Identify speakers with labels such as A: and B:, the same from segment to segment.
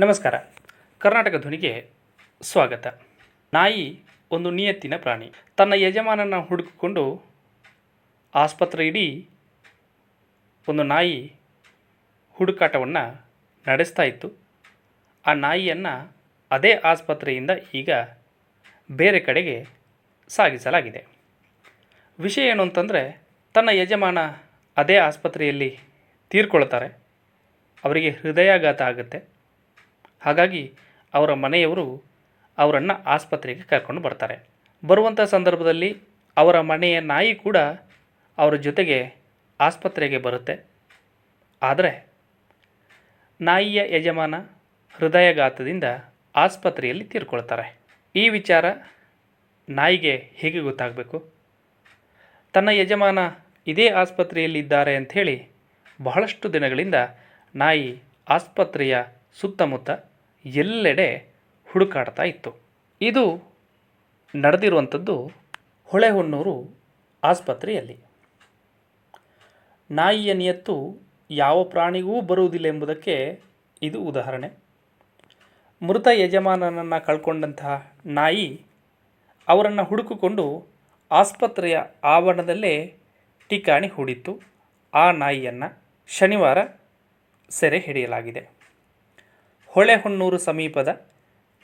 A: ನಮಸ್ಕಾರ. ಕರ್ನಾಟಕ ಧ್ವನಿಗೆ ಸ್ವಾಗತ. ನಾಯಿ ಒಂದು ನಿಯತ್ತಿನ ಪ್ರಾಣಿ. ತನ್ನ ಯಜಮಾನನ ಹುಡುಕಿಕೊಂಡು ಆಸ್ಪತ್ರೆ ಇಡೀ ಒಂದು ನಾಯಿ ಹುಡುಕಾಟವನ್ನು ನಡೆಸ್ತಾ ಇತ್ತು. ಆ ನಾಯಿಯನ್ನು ಅದೇ ಆಸ್ಪತ್ರೆಯಿಂದ ಈಗ ಬೇರೆ ಕಡೆಗೆ ಸಾಗಿಸಲಾಗಿದೆ. ವಿಷಯ ಏನು ಅಂತಂದರೆ, ತನ್ನ ಯಜಮಾನ ಅದೇ ಆಸ್ಪತ್ರೆಯಲ್ಲಿ ತೀರ್ಕೊಳ್ತಾರೆ. ಅವರಿಗೆ ಹೃದಯಾಘಾತ ಆಗುತ್ತೆ. ಹಾಗಾಗಿ ಅವರ ಮನೆಯವರು ಅವರನ್ನು ಆಸ್ಪತ್ರೆಗೆ ಕರ್ಕೊಂಡು ಬರ್ತಾರೆ. ಬರುವಂಥ ಸಂದರ್ಭದಲ್ಲಿ ಅವರ ಮನೆಯ ನಾಯಿ ಕೂಡ ಅವರ ಜೊತೆಗೆ ಆಸ್ಪತ್ರೆಗೆ ಬರುತ್ತೆ. ಆದರೆ ನಾಯಿಯ ಯಜಮಾನ ಹೃದಯಘಾತದಿಂದ ಆಸ್ಪತ್ರೆಯಲ್ಲಿ ತೀರ್ಕೊಳ್ತಾರೆ. ಈ ವಿಚಾರ ನಾಯಿಗೆ ಹೇಗೆ ಗೊತ್ತಾಗಬೇಕು? ತನ್ನ ಯಜಮಾನ ಇದೇ ಆಸ್ಪತ್ರೆಯಲ್ಲಿದ್ದಾರೆ ಅಂಥೇಳಿ ಬಹಳಷ್ಟು ದಿನಗಳಿಂದ ನಾಯಿ ಆಸ್ಪತ್ರೆಯ ಸುತ್ತಮುತ್ತ ಎಲ್ಲೆಡೆ ಹುಡುಕಾಡ್ತಾ ಇತ್ತು. ಇದು ನಡೆದಿರುವಂಥದ್ದು ಹೊಳೆಹೊನ್ನೂರು ಆಸ್ಪತ್ರೆಯಲ್ಲಿ. ನಾಯಿಯ ನಿಯತ್ತು ಯಾವ ಪ್ರಾಣಿಗೂ ಬರುವುದಿಲ್ಲ ಎಂಬುದಕ್ಕೆ ಇದು ಉದಾಹರಣೆ. ಮೃತ ಯಜಮಾನನನ್ನು ಕಳ್ಕೊಂಡಂತಹ ನಾಯಿ ಅವರನ್ನು ಹುಡುಕಿಕೊಂಡು ಆಸ್ಪತ್ರೆಯ ಆವರಣದಲ್ಲೇ ಠಿಕಾಣಿ ಹೂಡಿತ್ತು. ಆ ನಾಯಿಯನ್ನು ಶನಿವಾರ ಸೆರೆ ಹಿಡಿಯಲಾಗಿದೆ. ಹೊಳೆಹೊನ್ನೂರು ಸಮೀಪದ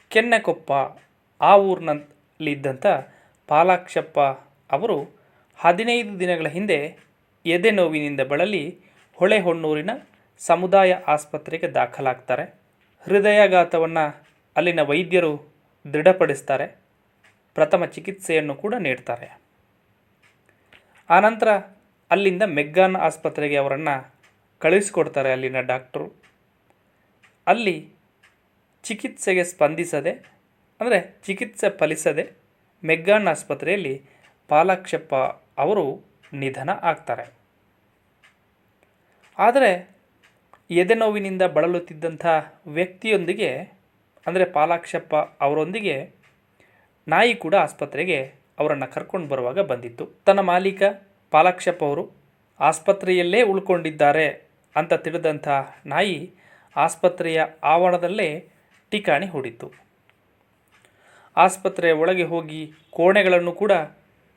A: ಕೆನ್ನೆಕೊಪ್ಪ, ಆ ಊರಿನಲ್ಲಿದ್ದಂಥ ಪಾಲಾಕ್ಷಪ್ಪ ಅವರು ಹದಿನೈದು ದಿನಗಳ ಹಿಂದೆ ಎದೆ ನೋವಿನಿಂದ ಬಳಲಿ ಹೊಳೆಹೊನ್ನೂರಿನ ಸಮುದಾಯ ಆಸ್ಪತ್ರೆಗೆ ದಾಖಲಾಗ್ತಾರೆ. ಹೃದಯಾಘಾತವನ್ನು ಅಲ್ಲಿನ ವೈದ್ಯರು ದೃಢಪಡಿಸ್ತಾರೆ. ಪ್ರಥಮ ಚಿಕಿತ್ಸೆಯನ್ನು ಕೂಡ ನೀಡ್ತಾರೆ. ಆನಂತರ ಅಲ್ಲಿಂದ ಮೆಗ್ಗಾನ್ ಆಸ್ಪತ್ರೆಗೆ ಅವರನ್ನು ಕಳುಹಿಸಿಕೊಡ್ತಾರೆ ಅಲ್ಲಿನ ಡಾಕ್ಟ್ರು. ಅಲ್ಲಿ ಚಿಕಿತ್ಸೆಗೆ ಸ್ಪಂದಿಸದೆ, ಅಂದರೆ ಚಿಕಿತ್ಸೆ ಫಲಿಸದೆ ಮೆಗ್ಗಾನ್ ಆಸ್ಪತ್ರೆಯಲ್ಲಿ ಪಾಲಾಕ್ಷಪ್ಪ ಅವರು ನಿಧನ ಆಗ್ತಾರೆ. ಆದರೆ ಎದೆನೋವಿನಿಂದ ಬಳಲುತ್ತಿದ್ದಂಥ ವ್ಯಕ್ತಿಯೊಂದಿಗೆ, ಅಂದರೆ ಪಾಲಾಕ್ಷಪ್ಪ ಅವರೊಂದಿಗೆ ನಾಯಿ ಕೂಡ ಆಸ್ಪತ್ರೆಗೆ ಅವರನ್ನು ಕರ್ಕೊಂಡು ಬರುವಾಗ ಬಂದಿತ್ತು. ತನ್ನ ಮಾಲೀಕ ಪಾಲಾಕ್ಷಪ್ಪ ಅವರು, ಆಸ್ಪತ್ರೆಯಲ್ಲೇ ಉಳ್ಕೊಂಡಿದ್ದಾರೆ ಅಂತ ತಿಳಿದಂಥ ನಾಯಿ ಆಸ್ಪತ್ರೆಯ ಆವರಣದಲ್ಲೇ ಠಿಕಾಣಿ ಹೂಡಿತು ಆಸ್ಪತ್ರೆಯ ಒಳಗೆ ಹೋಗಿ ಕೋಣೆಗಳನ್ನು ಕೂಡ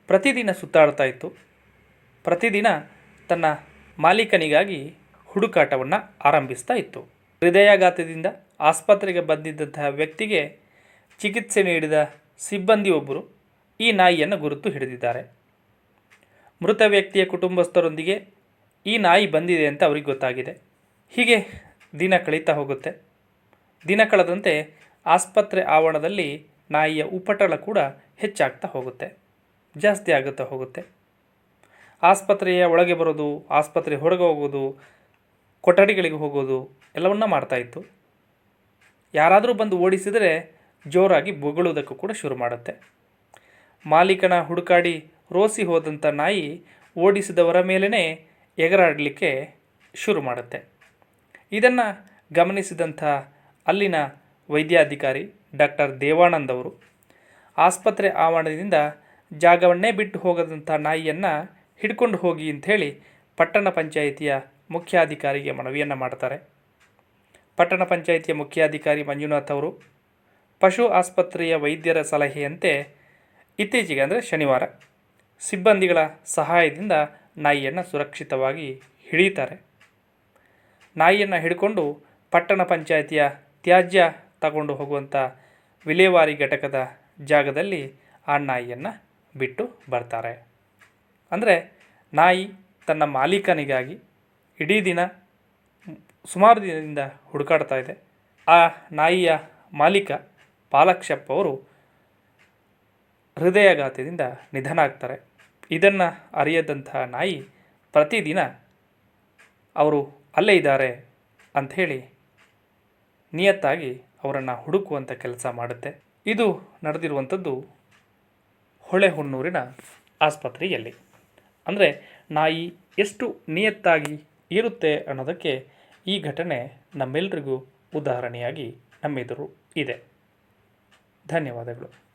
A: ಪ್ರತಿದಿನ ಸುತ್ತಾಡ್ತಾ ಇತ್ತು. ಪ್ರತಿದಿನ ತನ್ನ ಮಾಲೀಕನಿಗಾಗಿ ಹುಡುಕಾಟವನ್ನು ಆರಂಭಿಸ್ತಾ ಇತ್ತು. ಹೃದಯಾಘಾತದಿಂದ ಆಸ್ಪತ್ರೆಗೆ ಬಂದಿದ್ದಂತಹ ವ್ಯಕ್ತಿಗೆ ಚಿಕಿತ್ಸೆ ನೀಡಿದ ಸಿಬ್ಬಂದಿಯೊಬ್ಬರು ಈ ನಾಯಿಯನ್ನು ಗುರುತು ಹಿಡಿದಿದ್ದಾರೆ. ಮೃತ ವ್ಯಕ್ತಿಯ ಕುಟುಂಬಸ್ಥರೊಂದಿಗೆ ಈ ನಾಯಿ ಬಂದಿದೆ ಅಂತ ಅವ್ರಿಗೆ ಗೊತ್ತಾಗಿದೆ. ಹೀಗೆ ದಿನ ಕಳೀತಾ ಹೋಗುತ್ತೆ. ದಿನ ಕಳೆದಂತೆ ಆಸ್ಪತ್ರೆ ಆವರಣದಲ್ಲಿ ನಾಯಿಯ ಉಪಟಳ ಕೂಡ ಹೆಚ್ಚಾಗ್ತಾ ಹೋಗುತ್ತೆ, ಜಾಸ್ತಿ ಆಗುತ್ತಾ ಹೋಗುತ್ತೆ. ಆಸ್ಪತ್ರೆಯ ಒಳಗೆ ಬರೋದು, ಆಸ್ಪತ್ರೆ ಹೊರಗೆ ಹೋಗೋದು, ಕೊಠಡಿಗಳಿಗೆ ಹೋಗೋದು ಎಲ್ಲವನ್ನ ಮಾಡ್ತಾಯಿತ್ತು ಯಾರಾದರೂ ಬಂದು ಓಡಿಸಿದರೆ ಜೋರಾಗಿ ಬೊಗಳುವುದಕ್ಕೂ ಕೂಡ ಶುರು ಮಾಡುತ್ತೆ. ಮಾಲೀಕನ ಹುಡುಕಾಡಿ ರೋಸಿ ಹೋದಂಥ ನಾಯಿ ಓಡಿಸಿದವರ ಮೇಲೇ ಎಗರಾಡಲಿಕ್ಕೆ ಶುರು ಮಾಡುತ್ತೆ. ಇದನ್ನು ಗಮನಿಸಿದಂಥ ಅಲ್ಲಿನ ವೈದ್ಯಾಧಿಕಾರಿ ಡಾಕ್ಟರ್ ದೇವಾನಂದ್ ಅವರು. ಆಸ್ಪತ್ರೆ ಆವರಣದಿಂದ ಜಾಗವನ್ನೇ ಬಿಟ್ಟು ಹೋಗದಂಥ ನಾಯಿಯನ್ನು ಹಿಡ್ಕೊಂಡು ಹೋಗಿ ಅಂಥೇಳಿ ಪಟ್ಟಣ ಪಂಚಾಯಿತಿಯ ಮುಖ್ಯಾಧಿಕಾರಿಗೆ ಮನವಿಯನ್ನು ಮಾಡ್ತಾರೆ. ಪಟ್ಟಣ ಪಂಚಾಯಿತಿಯ ಮುಖ್ಯಾಧಿಕಾರಿ ಮಂಜುನಾಥ್ ಅವರು, ಪಶು ಆಸ್ಪತ್ರೆಯ ವೈದ್ಯರ ಸಲಹೆಯಂತೆ ಇತ್ತೀಚೆಗೆ ಅಂದರೆ ಶನಿವಾರ ಸಿಬ್ಬಂದಿಗಳ ಸಹಾಯದಿಂದ ನಾಯಿಯನ್ನು ಸುರಕ್ಷಿತವಾಗಿ ಹಿಡಿತಾರೆ. ನಾಯಿಯನ್ನು ಹಿಡ್ಕೊಂಡು ಪಟ್ಟಣ ಪಂಚಾಯಿತಿಯ ತ್ಯಾಜ್ಯ ತಗೊಂಡು ಹೋಗುವಂಥ ವಿಲೇವಾರಿ ಘಟಕದ ಜಾಗದಲ್ಲಿ ಆ ನಾಯಿಯನ್ನು ಬಿಟ್ಟು ಬರ್ತಾರೆ. ಅಂದರೆ ನಾಯಿ ತನ್ನ ಮಾಲೀಕನಿಗಾಗಿ ಇಡೀ ದಿನ ಸುಮಾರು ದಿನದಿಂದ ಹುಡುಕಾಡ್ತಾ ಇದೆ. ಆ ನಾಯಿಯ ಮಾಲೀಕ ಪಾಲಕ್ಷಪ್ಪ ಅವರು ಹೃದಯಾಘಾತದಿಂದ ನಿಧನ ಆಗ್ತಾರೆ ಇದನ್ನು ಅರಿಯದಂತಹ ನಾಯಿ ಪ್ರತಿದಿನ ಅವರು ಅಲ್ಲೇ ಇದ್ದಾರೆ ಅಂಥೇಳಿ ನಿಯತ್ತಾಗಿ ಅವರನ್ನು ಹುಡುಕುವಂಥ ಕೆಲಸ ಮಾಡುತ್ತೆ. ಇದು ನಡೆದಿರುವಂಥದ್ದು ಹೊಳೆಹೊನ್ನೂರಿನ ಆಸ್ಪತ್ರೆಯಲ್ಲಿ. ಅಂದರೆ ನಾಯಿ ಎಷ್ಟು ನಿಯತ್ತಾಗಿ ಇರುತ್ತೆ ಅನ್ನೋದಕ್ಕೆ ಈ ಘಟನೆ ನಮ್ಮೆಲ್ಲರಿಗೂ ಉದಾಹರಣೆಯಾಗಿ ನಮ್ಮೆದುರು ಇದೆ. ಧನ್ಯವಾದಗಳು.